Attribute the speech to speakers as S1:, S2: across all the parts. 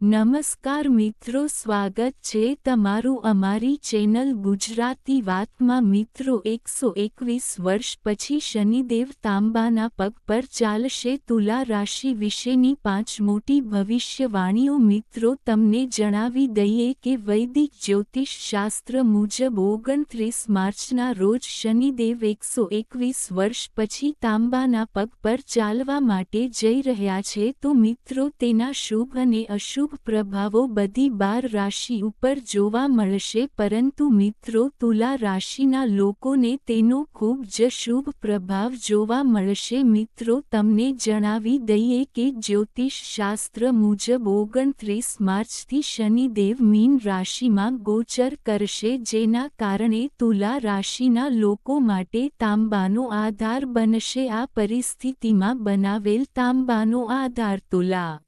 S1: નમસ્કાર મિત્રો, સ્વાગત છે તમારું અમારી ચેનલ ગુજરાતી વાતમાં. મિત્રો, એકસો એકવીસ વર્ષ પછી શનિદેવ તાંબાના પગ પર ચાલશે તુલા રાશિ વિશેની પાંચ મોટી ભવિષ્યવાણીઓ. મિત્રો, તમને જણાવી દઈએ કે વૈદિક જ્યોતિષ શાસ્ત્ર મુજબ ઓગણત્રીસ માર્ચના રોજ શનિદેવ એકસો એકવીસ વર્ષ પછી તાંબાના પગ પર ચાલવા માટે જઈ રહ્યા છે. તો મિત્રો, તેના શુભ અને અશુભ શુભ પ્રભાવો બધી બાર રાશિ ઉપર જોવા મળશે, પરંતુ મિત્રો, તુલા રાશિના લોકોને તેનો ખૂબ જ શુભ પ્રભાવ જોવા મળશે. મિત્રો, તમને જણાવી દઈએ કે જ્યોતિષ શાસ્ત્ર મુજબ ઓગણત્રીસ માર્ચથી શનિદેવ મીન રાશિમાં ગોચર કરશે, જેના કારણે તુલા રાશિના લોકો માટે તાંબાનો આધાર બનશે. આ પરિસ્થિતિમાં બનાવેલ તાંબાનો આધાર તુલા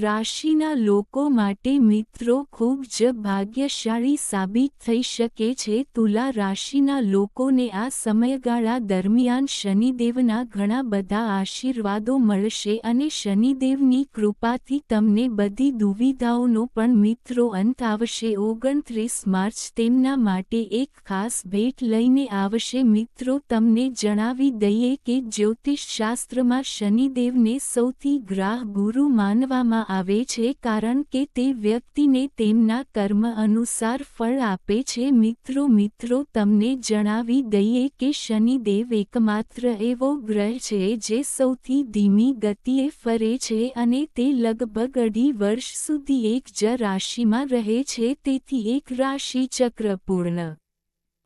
S1: રાશિના લોકો માટે મિત્રો ખૂબ જ ભાગ્યશાળી સાબિત થઈ શકે છે. તુલા રાશિના લોકોને આ સમયગાળા દરમિયાન શનિદેવના ઘણા બધા આશીર્વાદો મળશે અને શનિદેવની કૃપાથી તમને બધી દુવિધાઓનો પણ મિત્રો અંત આવશે. ઓગણત્રીસ માર્ચ તેમના માટે એક ખાસ ભેટ લઈને આવશે. મિત્રો, તમને જણાવી દઈએ કે જ્યોતિષશાસ્ત્રમાં શનિદેવને સૌથી ગ્રાહ ગુરુ માનવામાં આવે છે કારણ કે તે વ્યક્તિને તેમના કર્મ અનુસાર ફળ આપે છે. મિત્રો મિત્રો, તમને જણાવી દઈએ કે શનિદેવ એકમાત્ર એવો ગ્રહ છે જે સૌથી ધીમી ગતિએ ફરે છે અને તે લગભગ અઢી વર્ષ સુધી એક જ રાશિમાં રહે છે. તેથી એક રાશિ ચક્ર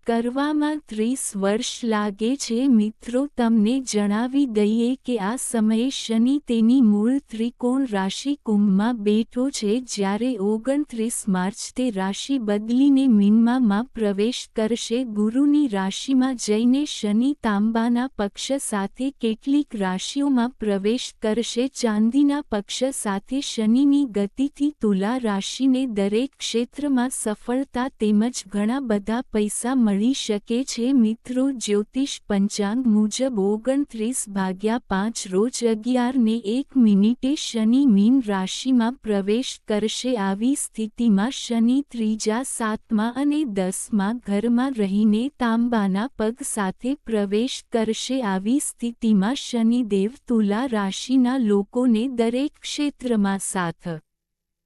S1: કરવામાં ત્રીસ વર્ષ લાગે છે મિત્રો, તમને જણાવી દઈએ કે આ સમયે શનિ તેની મૂળ ત્રિકોણ રાશિ કુંભમાં બેઠો છે, જ્યારે ઓગણત્રીસ માર્ચ તે રાશિ બદલીને મીનમાં પ્રવેશ કરશે. ગુરુની રાશિમાં જઈને શનિ તાંબાના પક્ષ સાથે કેટલીક રાશિઓમાં પ્રવેશ કરશે. ચાંદીના પક્ષ સાથે શનિની ગતિથી તુલા રાશિને દરેક ક્ષેત્રમાં સફળતા તેમજ ઘણા બધા પૈસા મળે મળી શકે છે મિત્રો. જ્યોતિષ પંચાંગ મુજબ ઓગણત્રીસ ભાગ્યા પાંચ રોજ અગિયારને એક મિનિટે શનિ મીન રાશિમાં પ્રવેશ કરશે. આવી સ્થિતિમાં શનિ ત્રીજા સાતમા અને દસમા ઘરમાં રહીને તાંબાના પગ સાથે પ્રવેશ કરશે. આવી સ્થિતિમાં શનિદેવ તુલા રાશિના લોકોને દરેક ક્ષેત્રમાં સાથ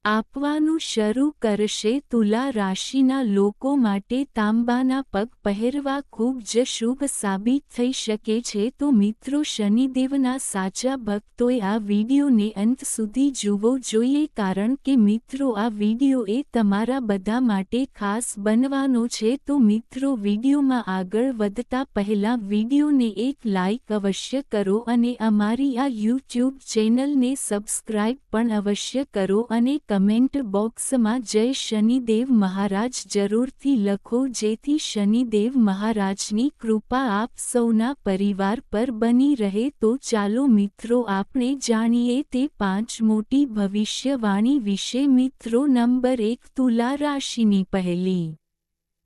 S1: આપવાનું શરૂ કરશે તુલા રાશિના લોકો માટે તાંબાના પગ પહેરવા ખૂબ જ શુભ સાબિત થઈ શકે છે. તો મિત્રો, શનિદેવના સાચા ભક્તોએ આ વિડીયોને અંત સુધી જુવો જોઈએ કારણ કે મિત્રો, આ વીડિયો એ તમારા બધા માટે ખાસ બનવાનો છે. તો મિત્રો, વિડીયોમાં આગળ વધતા પહેલા વિડીયોને એક લાઇક અવશ્ય કરો અને અમારી આ યુટ્યુબ ચેનલને સબસ્ક્રાઇબ પણ અવશ્ય કરો અને કમેન્ટ બોક્સમાં જય શનિદેવ મહારાજ જરૂરથી લખો જેથી શનિદેવ મહારાજની કૃપા આપ સૌના પરિવાર પર બની રહે તો ચાલો મિત્રો આપણે જાણીએ તે પાંચ મોટી ભવિષ્યવાણી વિશે. મિત્રો, નંબર એક તુલા રાશિની પહેલી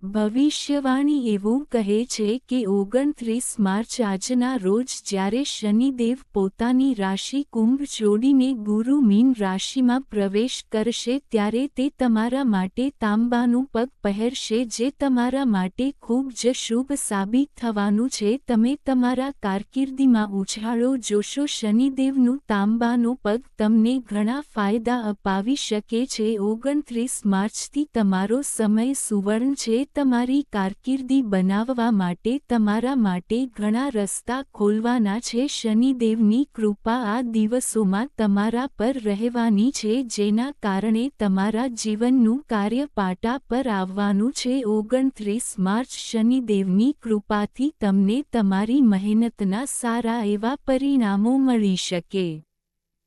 S1: ભવિષ્યવાણી એવું કહે છે કે ઓગણત્રીસ માર્ચ આજના રોજ જ્યારે શનિદેવ પોતાની રાશિ કુંભ છોડીને ગુરુ મીન રાશિમાં પ્રવેશ કરશે ત્યારે તે તમારા માટે તાંબાનું પગ પહેરશે જે તમારા માટે ખૂબ જ શુભ સાબિત થવાનું છે. તમે તમારા કારકિર્દીમાં ઉછાળો જોશો. શનિદેવનું તાંબાનું પગ તમને ઘણા ફાયદા અપાવી શકે છે. ઓગણત્રીસ માર્ચથી તમારો સમય સુવર્ણ છે. તમારી કારકિર્દી બનાવવા માટે તમારા માટે ઘણા રસ્તા ખોલવાના છે. શનિદેવની કૃપા આ દિવસોમાં તમારા પર રહેવાની છે, જેના કારણે તમારા જીવનનું કાર્ય પાટા પર આવવાનું છે. ઓગણત્રીસ માર્ચ શનિદેવની કૃપાથી તમને તમારી મહેનતના સારા એવા પરિણામો મળી શકે.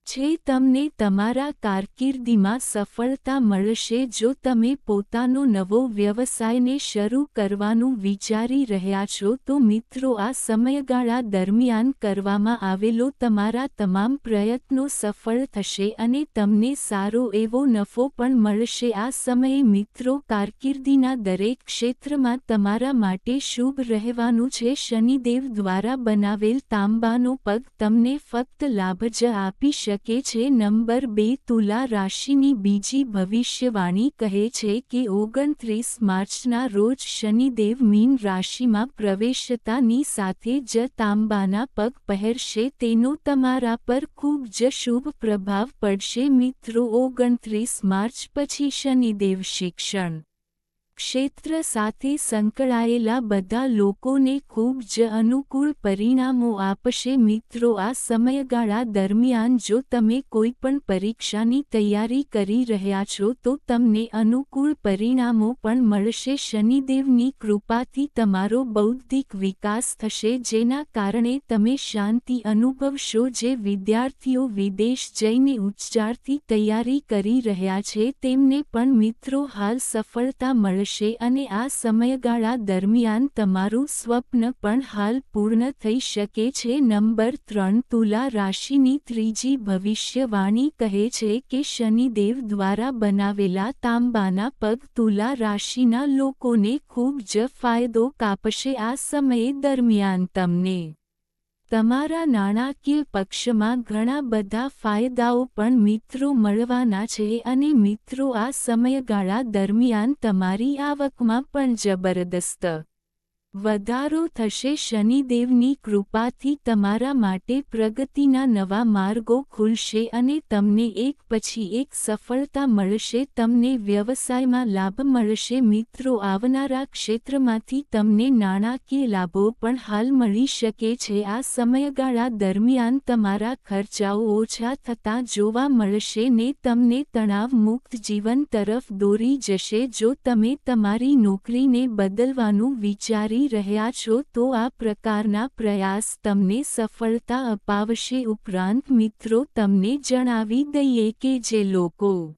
S1: છે તમને તમારા કારકિર્દીમાં સફળતા મળશે જો તમે પોતાનો નવો વ્યવસાયને શરૂ કરવાનું વિચારી રહ્યા છો, તો મિત્રો આ સમયગાળા દરમિયાન કરવામાં આવેલો તમારા તમામ પ્રયત્નો સફળ થશે અને તમને સારો એવો નફો પણ મળશે. આ સમયે મિત્રો, કારકિર્દીના દરેક ક્ષેત્રમાં તમારા માટે શુભ રહેવાનું છે. શનિદેવ દ્વારા બનાવેલ તાંબાનો પગ તમને ફક્ત લાભ જ આપી શકે શકે છે. નંબર બે, તુલા રાશિની બીજી ભવિષ્યવાણી કહે છે કે ઓગણત્રીસ માર્ચના રોજ શનિદેવ મીન રાશિમાં પ્રવેશતાની સાથે જ તાંબાના પગ પહેરશે. તેનો તમારા પર ખૂબ જ શુભ પ્રભાવ પડશે. મિત્રો, ઓગણત્રીસ માર્ચ પછી શનિદેવ શિક્ષણ ક્ષેત્ર સાથે સંકળાયેલા બધા લોકોને ખૂબ જ અનુકૂળ પરિણામો આપશે. મિત્રો, આ સમયગાળા દરમિયાન જો તમે કોઈપણ પરીક્ષાની તૈયારી કરી રહ્યા છો, તો તમને અનુકૂળ પરિણામો પણ મળશે. શનિદેવની કૃપાથી તમારો બૌદ્ધિક વિકાસ થશે, જેના કારણે તમે શાંતિ અનુભવશો. જે વિદ્યાર્થીઓ વિદેશ જઈને ઉચ્ચારથી તૈયારી કરી રહ્યા છે, તેમને પણ મિત્રો, હાલ સફળતા મળશે. થશે અને આ સમયગાળા દરમિયાન તમારું સ્વપ્ન પણ હાલ પૂર્ણ થઈ શકે છે. નંબર ત્રણ, તુલા રાશિની ત્રીજી ભવિષ્યવાણી કહે છે કે શનિદેવ દ્વારા બનાવેલા તાંબાના પગ તુલા રાશિના લોકોને ખૂબ જ ફાયદો કાપશે આ સમયે દરમિયાન તમને. તમારા નાણાકીય પક્ષમાં ઘણા બધા ફાયદાઓ પણ મિત્રો મળવાના છે અને મિત્રો આ સમયગાળા દરમિયાન તમારી આવકમાં પણ જબરદસ્ત વધારો થશે શનિદેવની કૃપાથી તમારા માટે પ્રગતિના નવા માર્ગો ખુલશે અને તમને એક પછી એક સફળતા મળશે, તમને વ્યવસાયમાં લાભ મળશે. મિત્રો, આવનારા ક્ષેત્રમાંથી તમને નાણાકીય લાભો પણ હાલ મળી શકે છે. આ સમયગાળા દરમિયાન તમારા ખર્ચાઓ ઓછા થતાં જોવા મળશે ને તમને તણાવ મુક્ત જીવન તરફ દોરી જશે. જો તમે તમારી નોકરીને બદલવાનું વિચારી રહ્યા છો તો આ પ્રકારના પ્રયાસ તમને સફળતા અપાવશે. ઉપરાંત મિત્રો, તમને જણાવી દઈએ કે જે લોકો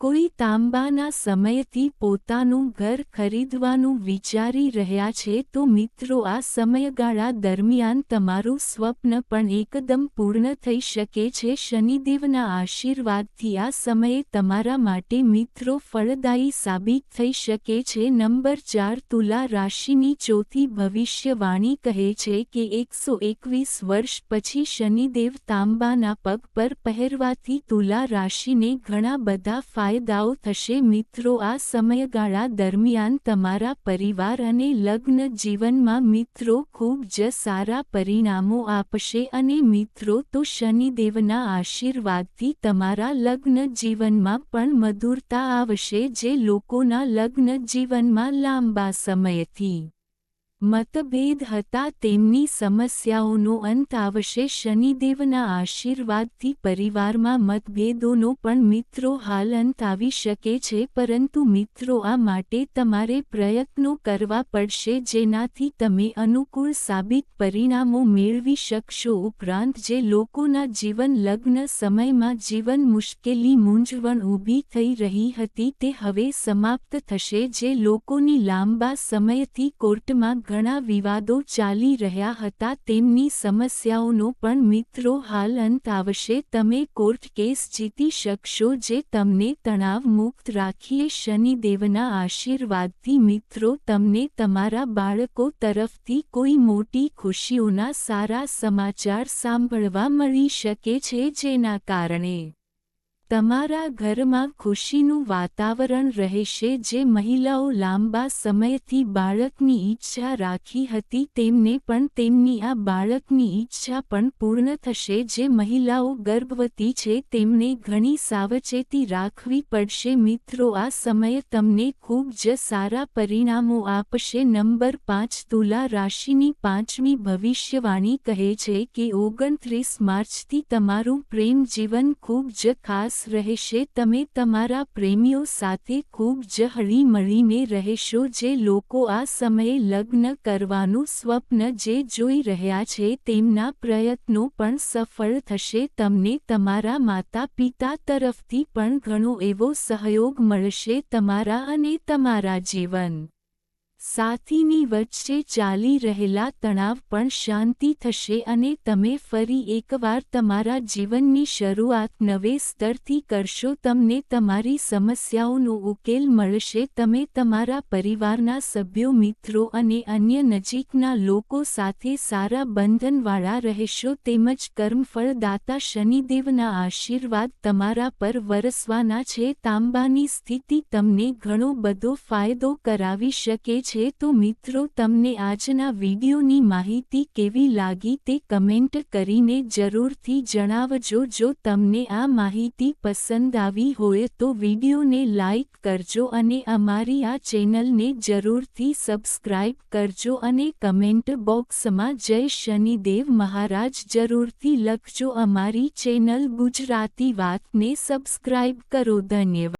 S1: કોઈ તાંબાના સમયથી પોતાનું ઘર ખરીદવાનું વિચારી રહ્યા છે તો મિત્રો આ સમયગાળા દરમિયાન તમારું સ્વપ્ન પણ એકદમ પૂર્ણ થઈ શકે છે. શનિદેવના આશીર્વાદથી આ સમયે તમારા માટે મિત્રો ફળદાયી સાબિત થઈ શકે છે. નંબર ચાર, તુલા રાશિની ચોથી ભવિષ્યવાણી કહે છે કે એકસો એકવીસ વર્ષ પછી શનિદેવ તાંબાના પગ પર પહેરવાથી તુલા રાશિને ઘણા બધા ફાયદાઓ થશે મિત્રો, આ સમયગાળા દરમિયાન તમારા પરિવાર અને લગ્ન જીવનમાં મિત્રો ખૂબ જ સારા પરિણામો આપશે અને મિત્રો તો શનિદેવના આશીર્વાદથી તમારા લગ્ન જીવનમાં પણ મધુરતા આવશે જે લોકોના લગ્ન જીવનમાં લાંબા સમયથી. મતભેદ હતા તેમની સમસ્યાઓનો અંત આવશે શનિદેવના આશીર્વાદથી પરિવારમાં મતભેદોનો પણ મિત્રો હાલ અંત આવી શકે છે, પરંતુ મિત્રો આ માટે તમારે પ્રયત્નો કરવા પડશે જેનાથી તમે અનુકૂળ સાબિત પરિણામો મેળવી શકશો ઉપરાંત જે લોકોના જીવન લગ્ન સમયમાં જીવન મુશ્કેલી મૂંઝવણ ઊભી થઈ રહી હતી તે હવે સમાપ્ત થશે જે લોકોની લાંબા સમયથી કોર્ટમાં ઘણા વિવાદો ચાલી રહ્યા હતા, તેમની સમસ્યાઓનો પણ મિત્રો હાલ અંત આવશે. તમે કોર્ટ કેસ જીતી શકશો જે તમને તણાવ મુક્ત રાખીએ. શનિદેવના આશીર્વાદથી મિત્રો, તમને તમારા બાળકો તરફથી કોઈ મોટી ખુશીઓના સારા સમાચાર સાંભળવા મળી શકે છે જેના કારણે તમારા ઘરમાં ખુશીનું વાતાવરણ રહેશે જે મહિલાઓ લાંબા સમયથી બાળકની ઈચ્છા રાખી હતી તેમને પણ તેમની આ બાળકની ઈચ્છા પણ પૂર્ણ થશે જે મહિલાઓ ગર્ભવતી છે તેમને ઘણી સાવચેતી રાખવી પડશે. મિત્રો, આ સમય તમને ખૂબ જ સારા પરિણામો આપશે. નંબર પાંચ, તુલા રાશિની પાંચમી ભવિષ્યવાણી કહે છે કે ઓગણત્રીસ માર્ચથી તમારું પ્રેમ જીવન ખૂબ જ ખાસ રહેશે, તમે તમારા પ્રેમીઓ સાથે ખૂબ જ હળીમળીને રહેશો, જે લોકો આ સમયે લગ્ન કરવાનું સ્વપ્ન જે જોઈ રહ્યા છે, તેમના પ્રયત્નો પણ સફળ થશે, તમને તમારા માતા પિતા તરફથી પણ ઘણો એવો સહયોગ મળશે, તમારા અને તમારા જીવન. સાથીની વચ્ચે ચાલી રહેલા તણાવ પણ શાંતિ થશે અને તમે ફરી એકવાર તમારા જીવનની શરૂઆત નવે સ્તરથી કરશો, તમને તમારી સમસ્યાઓનો ઉકેલ મળશે. તમે તમારા પરિવારના સભ્યો, મિત્રો અને અન્ય નજીકના લોકો સાથે સારા બંધનવાળા રહેશો. તેમજ કર્મફળદાતા શનિદેવના આશીર્વાદ તમારા પર વરસવાના છે. તાંબાની સ્થિતિ તમને ઘણો બધો ફાયદો કરાવી શકે છે તો મિત્રો તમને આજના વિડીયોની માહિતી કેવી લાગી તે કમેન્ટ કરીને જરૂરથી જણાવજો. જો તમને આ માહિતી પસંદ આવી હોય તો વિડીયોને લાઇક કરજો અને અમારી આ ચેનલને જરૂરથી સબસ્ક્રાઇબ કરજો અને કમેન્ટ બોક્સમાં જય શનિદેવ મહારાજ જરૂરથી લખજો. અમારી ચેનલ ગુજરાતી વાતને સબસ્ક્રાઇબ કરો. ધન્યવાદ.